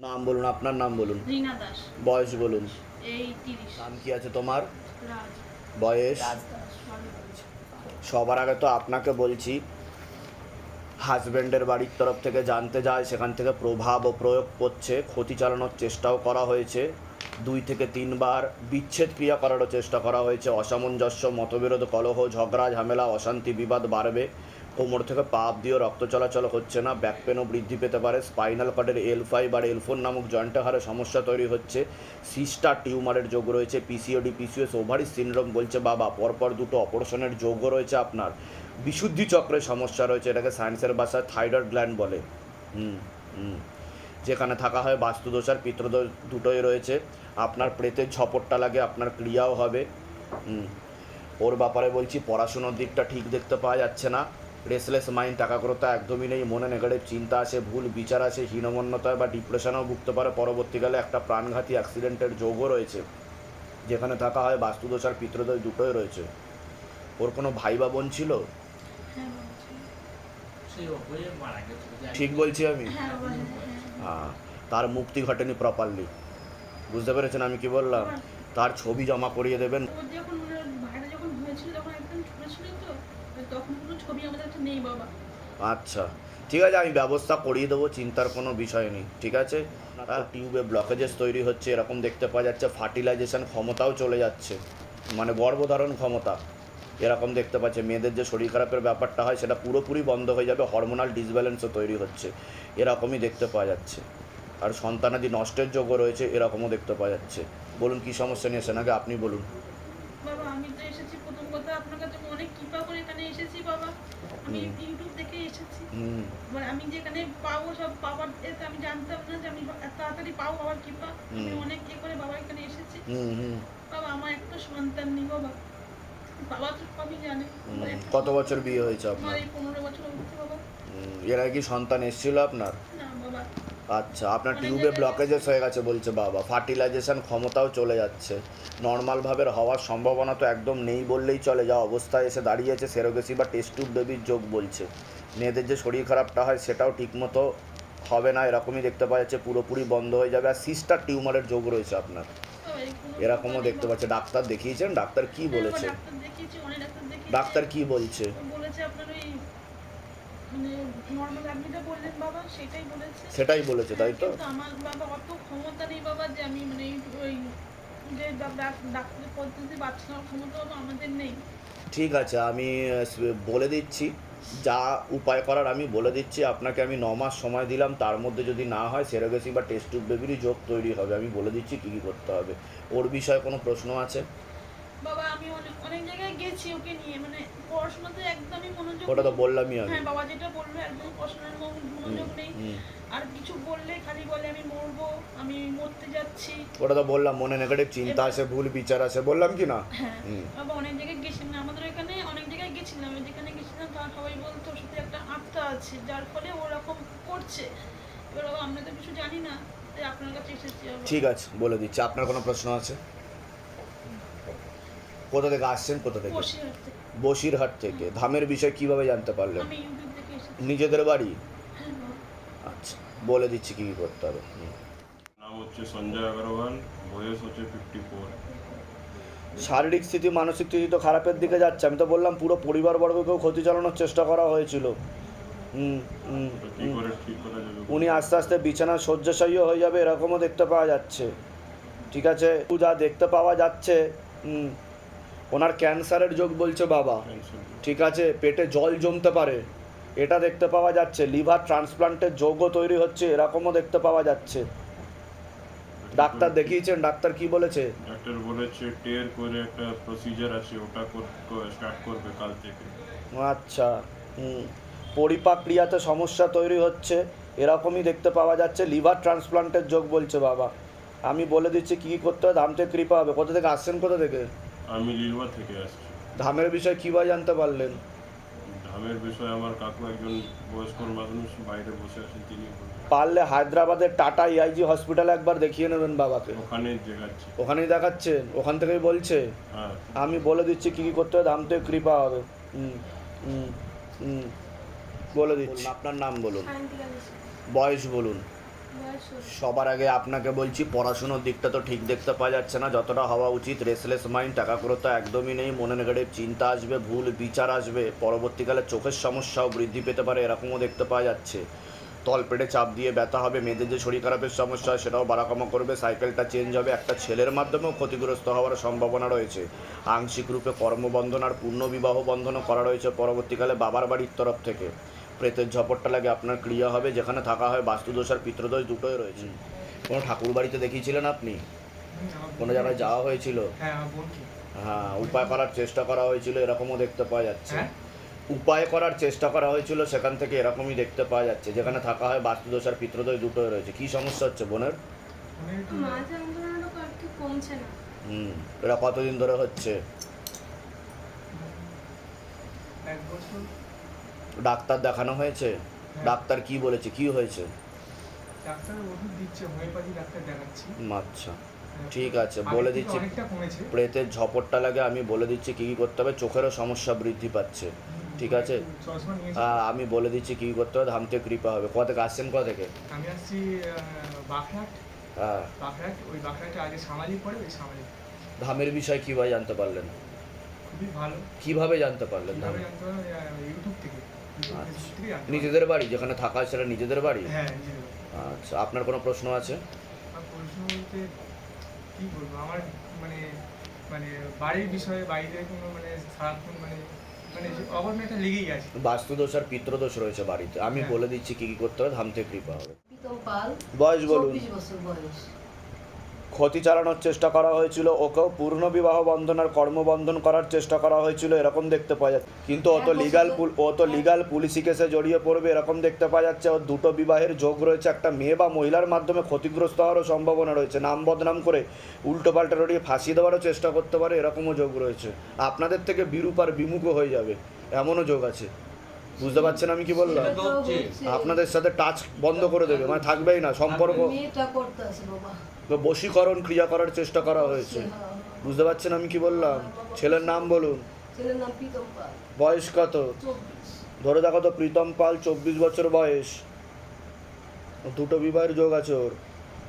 নাম বলুন আপনার নাম বলুন। রিনা দাস। বয়স বলুন। এই তিরিশ। নাম কি আছে তোমার? রাজ। বয়স। সবার আগে তো আপনাকে বলছি হাজব্যান্ডের বাড়ির তরফ থেকে জানতে যায় সেখান থেকে প্রভাব ও প্রয়োগ করছে ক্ষতি চালানোর চেষ্টাও করা হয়েছে। দুই থেকে তিনবার বিচ্ছেদ ক্রিয়া করারও চেষ্টা করা হয়েছে। অসামঞ্জস্য মতবিরোধ কলহ ঝগড়া ঝামেলা অশান্তি বিবাদ বাড়বে। কোমর থেকে পাপ দিয়ে রক্ত চলাচল হচ্ছে না ব্যাক পেনও বৃদ্ধি পেতে পারে। স্পাইনাল কার্ডের এল ফাইভ আর এল ফোর নামক জয়েন্টে হারে সমস্যা তৈরি হচ্ছে। সিস্টার টিউমারের যোগ রয়েছে পিসিওডি পিসিওএস ওভারি সিনড্রোম বলছে বাবা। পরপর দুটো অপারেশনের যোগও রয়েছে আপনার। বিশুদ্ধি চক্রের সমস্যা রয়েছে, এটাকে সায়েন্সের ভাষায় থাইরয়েড গ্ল্যান্ড বলে। হুম হুম। যেখানে থাকা হয় বাস্তুদোষ আর পিত্রদোষ দুটোই রয়েছে। আপনার প্রেতের ঝপটটা লাগে, আপনার ক্রিয়াও হবে। হুম। ওর ব্যাপারে বলছি, পড়াশুনোর দিকটা ঠিক দেখতে পাওয়া যাচ্ছে না। রেসলেস মাইন্ড টাকাগ্রতা একদমই নেই মনে নেগেটিভ চিন্তা আসে ভুল বিচার আসে হীনমন্যতায় বা ডিপ্রেশনেও ভুগতে পারে। পরবর্তীকালে একটা প্রাণঘাতী অ্যাক্সিডেন্টের যোগও রয়েছে যেখানে থাকা হয় বাস্তুদোষ আর পিতৃদোষ দুটোই রয়েছে। ওর কোনো ভাই বা বোন ছিল? হ্যাঁ ঠিক বলছি আমি? হ্যাঁ হ্যাঁ, হ্যাঁ। তার মুক্তি ঘটেনি প্রপারলি বুঝতে পেরেছেন আমি কি বললাম? তার ছবি জমা করিয়ে দেবেন ও যখন মানে ভাইটা যখন হয়েছিল তখন একদম ছোট ছিল তো তখন কোনো ছবি আমাদের কাছে নেই বাবা। আচ্ছা ঠিক আছে আমি ব্যবস্থা করিয়ে দেবো চিন্তার কোনো বিষয় নেই ঠিক আছে? টিউবে ব্লকেজেস তৈরি হচ্ছে এরকম দেখতে পাওয়া যাচ্ছে ফার্টিলাইজেশন ক্ষমতাও চলে যাচ্ছে মানে গর্ভধারণ ক্ষমতা এরকম দেখতে পাচ্ছে মেয়েদের যে শরীর খারাপের ব্যাপারটা হয় সেটা পুরোপুরি বন্ধ হয়ে যাবে হরমোনাল ডিসব্যালেন্সও তৈরি হচ্ছে এরকমই দেখতে পাওয়া যাচ্ছে আর সন্তানাদি নষ্টের যোগ্য রয়েছে এরকমও দেখতে পাওয়া যাচ্ছে বলুন কী সমস্যা নিয়ে আগে আপনি বলুন বাবা আমি তো এসেছি প্রথম কথা আপনার কাছে অনেক কৃপা করে এখানে এসেছি বাবা আমি। ইউটিউব দেখে এসেছি। মানে আমি যেখানে পাবো সব পাওয়ার এতে আমি জানতাম না যে আমি এত তাড়াতাড়ি পাবো বাবার কৃপা। আমি অনেক ইয়ে করে বাবা এখানে এসেছি। বাবা আমার একটা সন্তান নেই বাবা বাবা তো সবই জানে। কত বছর বিয়ে হয়েছে আপনার? পনেরো বছর হচ্ছে বাবা। এর আগে সন্তান এসেছিল আপনার? আচ্ছা আপনার টিউবে ব্লকেজেস হয়ে গেছে বলছে বাবা। ফার্টিলাইজেশন ক্ষমতাও চলে যাচ্ছে। নর্মালভাবে হওয়ার সম্ভাবনা তো একদম নেই বললেই চলে। যা অবস্থায় এসে দাঁড়িয়েছে সেরোগেসি বা টেস্ট টিউব বেবির যোগ বলছে। মেয়েদের যে শরীর খারাপটা হয় সেটাও ঠিকমতো হবে না। এরকমই দেখতে পাওয়া যাচ্ছে পুরোপুরি বন্ধ হয়ে যাবে। আর সিস্টার টিউমারের যোগ রয়েছে আপনার। এরকমও দেখতে পাচ্ছে। ডাক্তার দেখিয়েছেন? ডাক্তার কি বলেছে? ডাক্তার কি বলছে? সেটাই বলেছে। তাই তো? আমার বাবা অত ক্ষমতা নেই বাবা যে আমি মানে ওই যে ডাক- ডাক- ডাক্তারের পদ্ধতি বাচ্চা ক্ষমতা আমাদের নেই। ঠিক আছে আমি বলে দিচ্ছি। যা উপায় করার আমি বলে দিচ্ছি আপনাকে আমি ন মাস সময় দিলাম তার মধ্যে যদি না হয় সেরোগেসি বা টেস্ট টিউব বেবিরই যোগ তৈরি হবে আমি বলে দিচ্ছি কী কী করতে হবে। ওর বিষয়ে কোনো প্রশ্ন আছে? বাবা আমি অনেক অনেক জায়গায় গেছি ওকে নিয়ে মানে পড়াশোনাতে একদমই মনোযোগ ওটা তো বললামই আমি হ্যাঁ বাবা যেটা বলল একদম পড়াশোনার মনোযোগ নেই। আর কিছু বললে খালি বলে আমি মরবো আমি মরতে যাচ্ছি। ওটা তো বললাম মনে নেগেটিভ চিন্তা আসে ভুল বিচার আসে বললাম কি না? হ্যাঁ বাবা অনেক জায়গায় গেছিলাম। আমাদের এখানে অনেক জায়গায় গেছিলাম। যেখানে গেছিলাম তারা সবাই বলতো সাথে একটা আত্মা আছে যার ফলে ওরকম করছে। এবার বাবা আমরা তো কিছু জানি না তাই আপনার কাছে এসেছি ঠিক আছে বলে দিচ্ছি। আপনার কোনো প্রশ্ন আছে? কোথা থেকে আসছেন কোথা থেকে? বসিরহাট থেকে। বসিরহাট থেকে। ধামের বিষয় কীভাবে জানতে পারলেন? আমি ইউটিউব থেকে এসেছি। নিজেদের বাড়ি? হ্যাঁ আচ্ছা বলে দিচ্ছি কী কী করতে হবে। নাম হচ্ছে সঞ্জয় আগরওয়াল বয়স হচ্ছে ফিফটি ফোর শারীরিক স্থিতি মানসিক স্থিতি তো খারাপের দিকে যাচ্ছে। আমি তো বললাম পুরো পরিবারবর্গকেও ক্ষতি চালানোর চেষ্টা করা হয়েছিল। উনি আস্তে আস্তে বিছানা শয্যাশায়ীও হয়ে যাবে এরকমও দেখতে পাওয়া যাচ্ছে। ঠিক আছে? যা দেখতে পাওয়া যাচ্ছে। হুম, ওনার ক্যান্সারের যোগ বলছে বাবা। ঠিক আছে? পেটে জল জমতে পারে। এটা দেখতে পাওয়া যাচ্ছে। লিভার ট্রান্সপ্লান্টের যোগও তৈরি হচ্ছে। এরকমও দেখতে পাওয়া যাচ্ছে। ডাক্তার দেখিয়েছেন। ডাক্তার কি বলেছে? ডাক্তার বলেছে টের করে একটা প্রসিজার আছে ওটা স্টার্ট করবে কাল থেকে। আচ্ছা। হুম। পরিপাক ক্রিয়াতে সমস্যা তৈরি হচ্ছে। এরকমই দেখতে পাওয়া যাচ্ছে। লিভার ট্রান্সপ্লান্টের যোগ বলছে বাবা। আমি বলে দিচ্ছি কী কী করতে হবে? থেকে কৃপা হবে। কোথা থেকে? আসছেন কোথা থেকে? আমি লিলুয়া থেকে আসছি। ধামের বিষয়ে কীভাবে জানতে পারলেন? ধামের বিষয়ে আমার কাকু একজন বয়স্ক মানুষ বাইরে বসে আছেন তিনি পারলে হায়দ্রাবাদের টাটা ইআইজি হসপিটালে একবার দেখিয়ে নেবেন বাবাকে। ওখানে দেখাচ্ছি। ওখানেই দেখাচ্ছেন? ওখান থেকেই বলছে? হ্যাঁ। আমি বলে দিচ্ছি কী কী করতে হবে ধাম থেকে কৃপা হবে। হুম হুম হুম বলে দিচ্ছি। আপনার নাম বলুন। বয়স বলুন। সবার আগে আপনাকে বলছি, পড়াশুনোর দিকটা তো ঠিক দেখতে পাওয়া যাচ্ছে না। যতটা হওয়া উচিত রেসলেস মাইন্ড টাকাকুরতা একদমই নেই। মনে নেগেটিভ চিন্তা আসবে, ভুল বিচার আসবে। পরবর্তীকালে চোখের সমস্যাও বৃদ্ধি পেতে পারে, এরকমও দেখতে পাওয়া যাচ্ছে। তলপেটে চাপ দিয়ে ব্যথা হবে, মেয়েদের যে শরীর খারাপের সমস্যা সেটাও বাড়াকামা করবে সাইকেলটা চেঞ্জ হবে। একটা ছেলের মাধ্যমেও ক্ষতিগ্রস্ত হওয়ার সম্ভাবনা রয়েছে। আংশিক রূপে কর্মবন্ধন আর পূর্ণ বিবাহ বন্ধনও করা রয়েছে পরবর্তীকালে বাবার বাড়ির তরফ থেকে। প্রেতের ঝপটটা লাগে আপনার ক্রিয়া হবে যেখানে থাকা হয় বাস্তুদোষ আর পিতৃদোষ দুটোই রয়েছে। কোনো ঠাকুর বাড়িতে দেখিয়েছিলেন আপনি? কোনো জায়গায় যাওয়া হয়েছিল? হ্যাঁ হ্যাঁ উপায় করার চেষ্টা করা হয়েছিল এরকমও দেখতে পাওয়া যাচ্ছে। হ্যাঁ? উপায় করার চেষ্টা করা হয়েছিল সেখান থেকে এরকমই দেখতে পাওয়া যাচ্ছে যেখানে থাকা হয় বাস্তুদোষ আর পিতৃদোষ দুটোই রয়েছে। কি সমস্যা হচ্ছে বোনের? হুম এটা কতদিন ধরে হচ্ছে? এক বছর ডাক্তার দেখানো হয়েছে? ডাক্তার কি বলেছে? কি হয়েছে? ডাক্তার ওষুধ দিচ্ছে হোমিওপ্যাথি ডাক্তার দেখাচ্ছি। আচ্ছা। হ্যাঁ, ঠিক আছে, বলে দিচ্ছি। প্রেতের ঝপটটা লাগে আমি বলে দিচ্ছি কী কী করতে হবে। চোখেরও সমস্যা বৃদ্ধি পাচ্ছে। ঠিক আছে? আহ, আমি বলে দিচ্ছি কী করতে হবে। ধামতে কৃপা হবে। কোথা থেকে আসছেন? কোথা থেকে? আমি আসছি আহ, হ্যাঁ। বাঁকড়াট ওই বাঁকড়াটে আগে সামাজিক পড়ে ওই সামাজিক। ধামের বিষয় কীভাবে জানতে পারলেন? খুবই ভালো। কীভাবে জানতে পারলেন কীভাবে ধাম? ইউটিউব থেকে। আচ্ছা। থেকে নিজেদের বাড়ি যেখানে থাকা হয় সেটা নিজেদের বাড়ি? হ্যাঁ নিজেদের আচ্ছা আপনার কোনো প্রশ্ন আছে? আর প্রশ্ন বলতে কি বলব? আমার মানে মানে বাড়ির বিষয়ে বাইরে কোনো মানে সারাক্ষণ মানে মানে যে একটা লেগেই আছে। বাস্তুদোষ আর পিত্রদোষ রয়েছে বাড়িতে। আমি হ্যাঁ। বলে দিচ্ছি কী কী করতে হবে ধামতে কৃপা হবে। পাল বয়স বলুন। চব্বিশ বছর বয়স। ক্ষতি চালানোর চেষ্টা করা হয়েছিল ওকেও পূর্ণ বিবাহ বন্ধন আর কর্মবন্ধন করার চেষ্টা করা হয়েছিল এরকম দেখতে পাওয়া যাচ্ছে। কিন্তু অত লিগাল বছর- ও তো লিগাল পুলিশি কেসে জড়িয়ে পড়বে এরকম দেখতে পাওয়া যাচ্ছে ওর দুটো বিবাহের যোগ রয়েছে একটা মেয়ে বা মহিলার মাধ্যমে ক্ষতিগ্রস্ত হওয়ারও সম্ভাবনা রয়েছে। নাম বদনাম করে উল্টো পাল্টা রড়িয়ে ফাঁসিয়ে দেওয়ারও চেষ্টা করতে পারে এরকমও যোগ রয়েছে। আপনাদের থেকে বিরূপ আর বিমুখ হয়ে যাবে এমনও যোগ আছে। বুঝতে পারছেন আমি কি বললাম? তো। আপনাদের সাথে টাচ বন্ধ করে দেবে মানে থাকবেই না সম্পর্ক। মেয়েটা করতে আছে বাবা। বশীকরণ ক্রিয়া করার চেষ্টা করা হয়েছে। হ্যাঁ। বুঝতে পারছেন আমি কি বললাম? ছেলের নাম বলুন। ছেলের নাম প্রীতম পাল। বয়স কত? ধরে দেখো তো প্রীতম পাল চব্বিশ বছর বয়স। দুটো বিবাহের যোগ আছে ওর।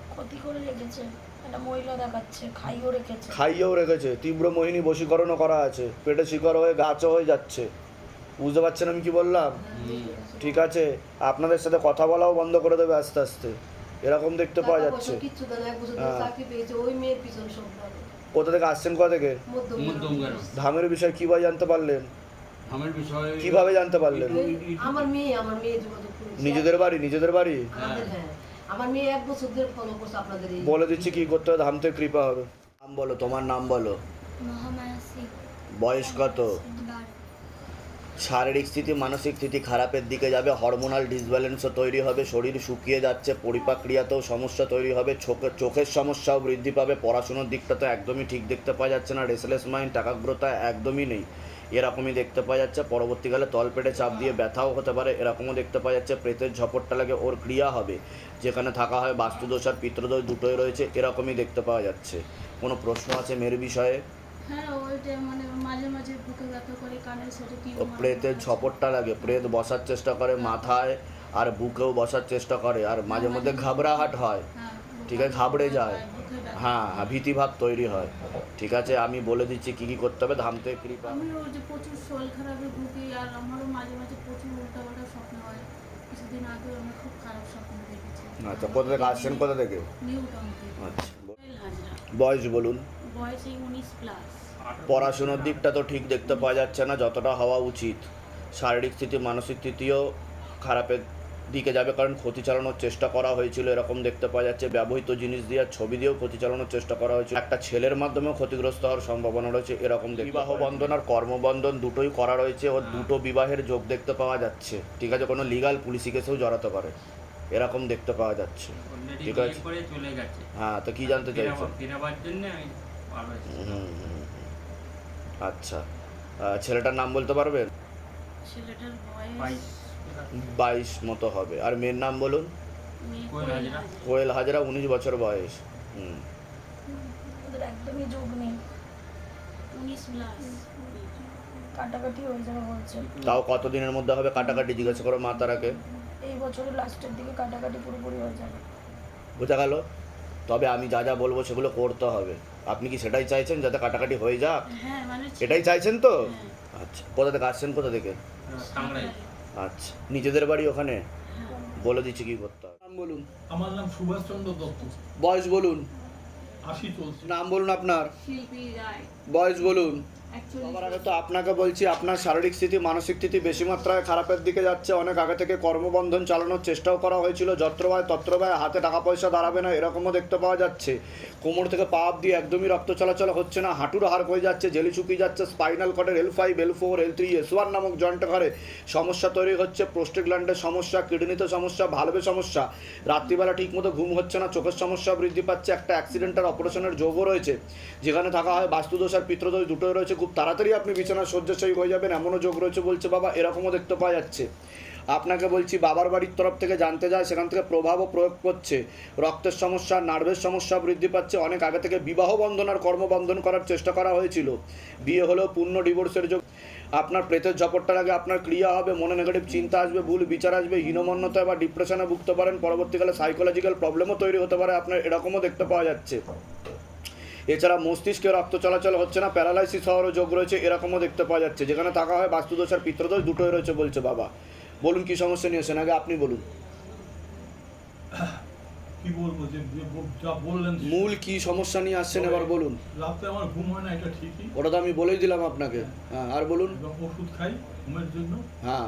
ক্ষতি করে রেখেছে। মহিলা দেখাচ্ছে খাইও রেখেছে। খাইয়েও রেখেছে। তীব্র মোহিনী বশীকরণও করা আছে। পেটে শিকড় হয়ে গাছও হয়ে যাচ্ছে। বুঝতে পারছেন আমি কি বললাম? ঠিক আছে আপনাদের সাথে কথা বলাও বন্ধ করে দেবে আস্তে আস্তে। এরকম দেখতে পাওয়া যাচ্ছে। হ্যাঁ। কোথা থেকে আসছেন কোথা থেকে? ধামের বিষয় কীভাবে জানতে পারলেন? কীভাবে জানতে পারলেন? আমার মেয়ে আমার মেয়ে নিজেদের বাড়ি নিজেদের বাড়ি? হ্যাঁ। আমার মেয়ে এক বছর ধরে ফলো করছে আপনাদের বলে দিচ্ছি কি করতে হবে ধামতে কৃপা হবে। নাম বলো তোমার নাম বলো। বয়স কত? শারীরিক স্থিতি, মানসিক স্থিতি খারাপের দিকে যাবে হরমোনাল ডিসব্যালেন্সও তৈরি হবে, শরীর শুকিয়ে যাচ্ছে পরিপাক্রিয়াতেও সমস্যা তৈরি হবে চোখের চোখের সমস্যাও বৃদ্ধি পাবে, পড়াশুনোর দিকটা তো একদমই ঠিক দেখতে পাওয়া যাচ্ছে না রেসলেস মাইন্ড টাকাগ্রতা একদমই নেই। এরকমই দেখতে পাওয়া যাচ্ছে, পরবর্তীকালে তলপেটে চাপ দিয়ে ব্যথাও হতে পারে, এরকমও দেখতে পাওয়া যাচ্ছে, প্রেতের ঝপটটা লাগে, ওর ক্রিয়া হবে, যেখানে থাকা হয় বাস্তুদোষ আর পিতৃদোষ দুটোই রয়েছে, এরকমই দেখতে পাওয়া যাচ্ছে। কোনো প্রশ্ন আছে মেয়ের বিষয়ে? হ্যাঁ ওইটা মানে মাঝে মাঝে বুকে ব্যথা করে কানের সাথে কি ও প্রেতের ঝপটটা লাগে প্রেত বসার চেষ্টা করে মাথায় আর বুকেও বসার চেষ্টা করে আর মাঝে মধ্যে ঘাবড়াহাট হয় হ্যাঁ, ঠিক আছে? ঘাবড়ে যায়। হ্যাঁ হ্যাঁ ভীতিভাব তৈরি হয় ঠিক আছে? আমি বলে দিচ্ছি কি কি করতে হবে ধামতে কৃপা। আমি ওই যে প্রচুর শরীর খারাপে ভুগি আর আমারও মাঝে মাঝে প্রচুর উল্টাপাল্টা স্বপ্ন হয়। কিছুদিন আগে আমি খুব খারাপ স্বপ্ন দেখেছি। আচ্ছা কোথা থেকে আসছেন কোথা থেকে? নিউ টাউন থেকে। আচ্ছা বয়স বলুন। বয়স এই উনিশ প্লাস পড়াশোনার দিকটা তো ঠিক দেখতে পাওয়া যাচ্ছে না যতটা হওয়া উচিত। শারীরিক স্থিতি মানসিক স্থিতিও খারাপের দিকে যাবে কারণ ক্ষতি চালানোর চেষ্টা করা হয়েছিল এরকম দেখতে পাওয়া যাচ্ছে। ব্যবহৃত জিনিস দিয়ে ছবি দিয়েও ক্ষতি চালানোর চেষ্টা করা হয়েছিল। একটা ছেলের মাধ্যমেও ক্ষতিগ্রস্ত হওয়ার সম্ভাবনা রয়েছে এরকম বিবাহ বন্ধন আর কর্মবন্ধন দুটোই করা রয়েছে ও দুটো বিবাহের যোগ দেখতে পাওয়া যাচ্ছে। ঠিক আছে কোনো লিগাল পুলিশি কেসেও জড়াতে পারে এরকম দেখতে পাওয়া যাচ্ছে। ঠিক আছে। হ্যাঁ তো কি জানতে চাইছেন? আচ্ছা। ছেলেটার নাম বলতে পারবেন ছেলেটার বয়স বাইশ। বাইশ মতো হবে। আর মেয়ের নাম বলুন? কোয়েল হাজরা। হাজরা। কোয়েল হাজরা উনিশ বছর বয়স। হুম। একদমই যোগ নেই। উনিশ প্লাস কাটাকাটি হয়ে যাবে বলছে। তাও কতদিনের মধ্যে হবে কাটাকাটি? জিজ্ঞাসা করো মা তারাকে। এই বছরের লাস্টের দিকে কাটাকাটি পুরোপুরি হয়ে যাবে। বোঝা গেল? তবে আমি যা যা বলব সেগুলো করতে হবে। আপনি কি সেটাই চাইছেন? যাতে কাটাকাটি হয়ে যাক? হ্যাঁ মানে এটাই চাইছেন তো? হ্যাঁ। আচ্ছা কোথা থেকে আসছেন? কোথা থেকে? আচ্ছা নিজেদের বাড়ি ওখানে? হ্যাঁ। বলে দিচ্ছি কি করতে হবে। নাম বলুন। আমার নাম সুভাষচন্দ্র দত্ত। বয়স বলুন। আশি চলছে। নাম বলুন আপনার। শিল্পী রায়। বয়স বলুন। সবার আগে তো আপনাকে বলছি আপনার শারীরিক স্থিতি মানসিক স্থিতি বেশি মাত্রায় খারাপের দিকে যাচ্ছে। অনেক আগে থেকে কর্মবন্ধন চালানোর চেষ্টাও করা হয়েছিল। যত্রবায় তত্রবায় হাতে টাকা পয়সা দাঁড়াবে না এরকমও দেখতে পাওয়া যাচ্ছে। কোমর থেকে পা দিয়ে একদমই রক্ত চলাচল হচ্ছে না হাঁটুর হাড় হয়ে যাচ্ছে জেলি শুকিয়ে যাচ্ছে spinal কর্ডের L five L four L three S one নামক জয়েন্ট ঘরে সমস্যা তৈরি হচ্ছে প্রোস্টেট গ্ল্যান্ডের সমস্যা কিডনিতে সমস্যা ভালভে সমস্যা। রাত্রিবেলা ঠিকমতো ঘুম হচ্ছে না চোখের সমস্যা বৃদ্ধি পাচ্ছে একটা অ্যাক্সিডেন্টাল অপারেশনের যোগও রয়েছে যেখানে থাকা হয় বাস্তুদোষ আর পিত্রদোষ দুটোই রয়েছে। খুব তাড়াতাড়ি আপনি বিছানা শয্যাশয়ী হয়ে যাবেন, এমনও যোগ রয়েছে বলছে, বাবা, এরকমও দেখতে পাওয়া যাচ্ছে। আপনাকে বলছি, বাবার বাড়ির তরফ থেকে জানতে যায়, সেখান থেকে প্রভাবও প্রয়োগ করছে। রক্তের সমস্যা নার্ভের সমস্যা বৃদ্ধি পাচ্ছে। অনেক আগে থেকে বিবাহ বন্ধন আর কর্মবন্ধন করার চেষ্টা করা হয়েছিল। বিয়ে হলেও পূর্ণ ডিভোর্সের যোগ আপনার প্রেতের ঝপটটার আগে আপনার ক্রিয়া হবে, মনে নেগেটিভ চিন্তা আসবে, ভুল বিচার আসবে হীনমন্যতা বা ডিপ্রেশনে ভুগতে পারেন। পরবর্তীকালে সাইকোলজিক্যাল প্রবলেমও তৈরি হতে পারে। আপনার এরকমও দেখতে পাওয়া যাচ্ছে। এছাড়া মস্তিষ্কে রক্ত চলাচল হচ্ছে না প্যারালাইসিস হওয়ারও যোগ রয়েছে এরকমও দেখতে পাওয়া যাচ্ছে। যেখানে থাকা হয় বাস্তুদোষ আর পিত্রদোষ দুটোই রয়েছে বলছে বাবা। বলুন কি সমস্যা নিয়েছেন আগে আপনি বলুন। কি বলব যে যে বললেন মূল কি সমস্যা নিয়ে আসছেন এবার বলুন। রাতে আমার ঘুম হয় না এটা ঠিকই। ওটা তো আমি বলেই দিলাম আপনাকে। হ্যাঁ আর বলুন। ওষুধ খাই ঘুমের জন্য। হ্যাঁ।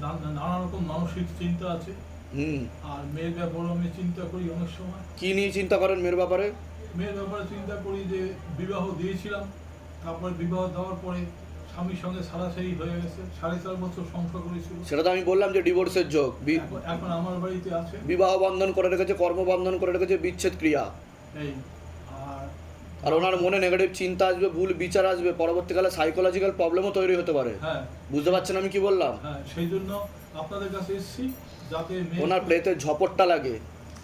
না- নানা রকম মানসিক চিন্তা আছে। হুম। আর মেয়ের ব্যাপারে আমি চিন্তা করি অনেক সময়। কি নিয়ে চিন্তা করেন মেয়ের ব্যাপারে? মেয়ের ব্যাপারে চিন্তা করি যে বিবাহ দিয়েছিলাম তারপর বিবাহ দেওয়ার পরে স্বামীর সঙ্গে সারাসারি হয়ে গেছে সাড়ে চার বছর সংসার করেছিল। সেটা তো আমি বললাম যে ডিভোর্সের যোগ এখন আমার বাড়িতে আছে। বিবাহ বন্ধন করে রেখেছে কর্মবন্ধন করে রেখেছে বিচ্ছেদ ক্রিয়া। এই আর আর ওনার মনে নেগেটিভ চিন্তা আসবে ভুল বিচার আসবে পরবর্তীকালে সাইকোলজিক্যাল প্রবলেমও তৈরি হতে পারে। হ্যাঁ। বুঝতে পারছেন আমি কি বললাম? হ্যাঁ সেই জন্য আপনাদের কাছে এসেছি যাতে ওনার প্লেতে ঝপটটা লাগে।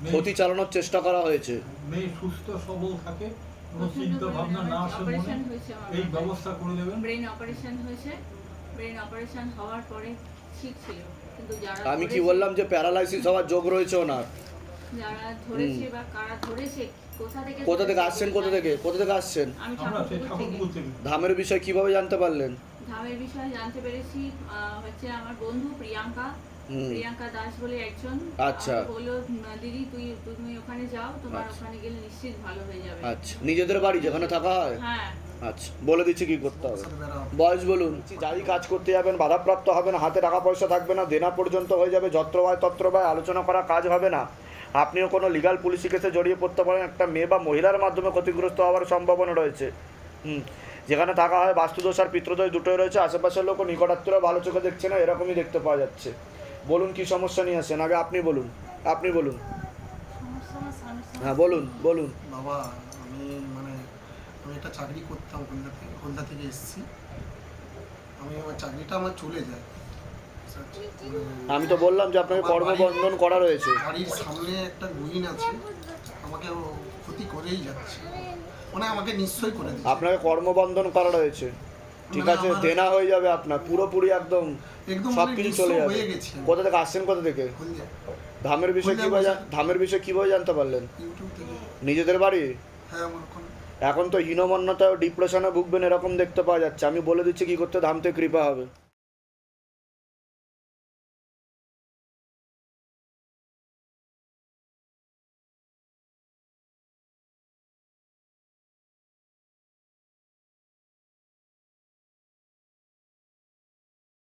ক্ষতি চালানোর চেষ্টা করা হয়েছে। মেয়ে সুস্থ সবল থাকে কোনো চিন্তা ভাবনা না আসে মনে। এই ব্যবস্থা করে দেবেন। ব্রেন অপারেশন হয়েছে। ব্রেন অপারেশন হওয়ার পরে ঠিক ছিল। কিন্তু যারা আমি কি বললাম যে প্যারালাইসিস হওয়ার যোগ রয়েছে ওনার? যারা ধরেছে বা কারা ধরেছে কোথা থেকে কোথা থেকে ধরেছে আসছেন কোথা থেকে? কোথা থেকে আসছেন? ধামের বিষয় কীভাবে জানতে পারলেন? ধামের বিষয়ে জানতে পেরেছি আহ, হচ্ছে আমার বন্ধু প্রিয়াঙ্কা। প্রিয়াঙ্কা দাস বলে একজন। আচ্ছা। বলল দিদি তুই তুমি ওখানে যাও তোমার আচ্ছা। ওখানে গেলে নিশ্চিত ভালো হয়ে যাবে। আচ্ছা। নিজেদের বাড়ি যেখানে থাকা হয়? হ্যাঁ। আচ্ছা। বলে দিচ্ছি কি করতে হবে। বয়স বলুন। যাই কাজ করতে যাবেন বাধাপ্রাপ্ত হবে না হাতে টাকা পয়সা থাকবে না দেনা পর্যন্ত হয়ে যাবে যত্রবায় তত্রবায় আলোচনা করা কাজ হবে না। আপনিও কোনো লিগাল পুলিশি কেসে জড়িয়ে পড়তে পারেন একটা মেয়ে বা মহিলার মাধ্যমে ক্ষতিগ্রস্ত হওয়ার সম্ভাবনা রয়েছে। হুম। যেখানে থাকা হয় বাস্তুদোষ আর পিতৃদোষ দুটোই রয়েছে আশেপাশের লোক নিকটাত্মীয় ভালো চোখে দেখছে না এরকমই দেখতে পাওয়া যাচ্ছে। বলুন কি সমস্যা নিয়ে আসেন? আগে আপনি বলুন আপনি বলুন। হ্যাঁ বলুন বলুন। বাবা আমি মানে আমি একটা চাকরি করতাম হলদা থেকে হলদা থেকে এসেছি। আমি আমার চাকরিটা আমার চলে যায়। আমি তো বললাম যে আপনাকে কর্মবন্ধন করা রয়েছে। বাড়ির সামনে একটা গুইন আছে। আমাকে ও ক্ষতি করেই যাচ্ছে। মানে আমাকে নিশ্চয়ই করে আপনাকে কর্মবন্ধন করা রয়েছে। ঠিক মানে আছে দেনা হয়ে যাবে আপনার পুরোপুরি একদম সবকিছু সব কিছু চলে যাবে। কোথা থেকে আসছেন কোথা থেকে? ধামের বিষয়ে কি কীভাবে। ধামের বিষয় কীভাবে জানতে পারলেন? নিজেদের বাড়ি? হ্যাঁ এখন তো হীনমন্যতা ও ডিপ্রেশনে ভুগবেন এরকম দেখতে পাওয়া যাচ্ছে। আমি বলে দিচ্ছি কি করতে ধাম থেকে কৃপা হবে।